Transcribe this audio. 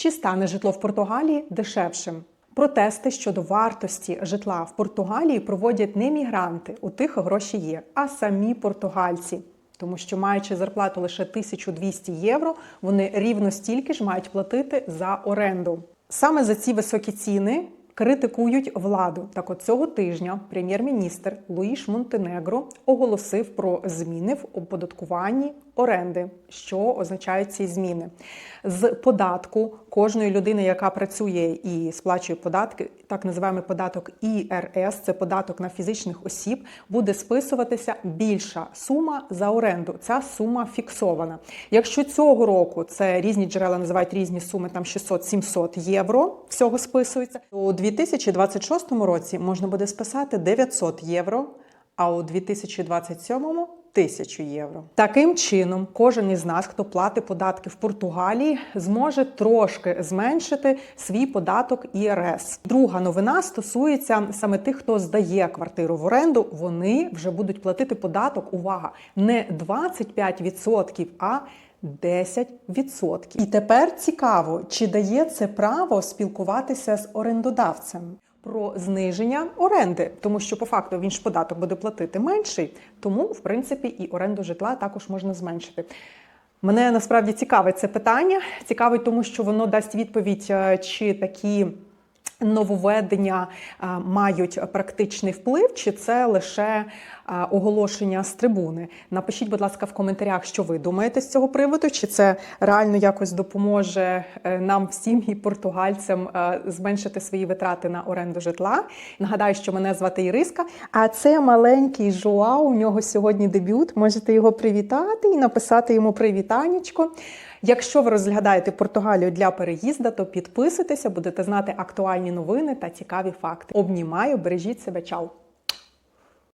Чи стане житло в Португалії дешевшим? Протести щодо вартості житла в Португалії проводять не мігранти, у тих гроші є, а самі португальці. Тому що, маючи зарплату лише 1200 євро, вони рівно стільки ж мають платити за оренду. Саме за ці високі ціни критикують владу. Так от цього тижня прем'єр-міністр Луїш Монтенегро оголосив про зміни в оподаткуванні оренди. Що означають ці зміни? З податку кожної людини, яка працює і сплачує податки, так називаємо податок ІРС, це податок на фізичних осіб, буде списуватися більша сума за оренду. Ця сума фіксована. Якщо цього року це різні джерела називають різні суми, там 600-700 євро всього списується, то 2026 році можна буде списати 900 євро, а у 2027 тисячу євро. Таким чином, кожен із нас, хто платить податки в Португалії, зможе трошки зменшити свій податок ІРС. Друга новина стосується саме тих, хто здає квартиру в оренду. Вони вже будуть платити податок. Увага, не 25%, а 10%. І тепер цікаво, чи дає це право спілкуватися з орендодавцем про зниження оренди, тому що по факту він ж податок буде платити менший, тому в принципі і оренду житла також можна зменшити. Мене насправді цікавить це питання. Цікавить, тому що воно дасть відповідь, е, чи такі нововведення е, мають практичний вплив, чи це лише е, оголошення з трибуни. Напишіть, будь ласка, в коментарях, що ви думаєте з цього приводу, чи це реально якось допоможе е, нам всім і португальцям зменшити свої витрати на оренду житла. Нагадаю, що мене звати Іриска, а це маленький Жуау. У нього сьогодні дебют. Можете його привітати і написати йому привітанечко. Якщо ви розглядаєте Португалію для переїзду, то підписуйтеся, будете знати актуальні новини та цікаві факти. Обнімаю, бережіть себе, чао!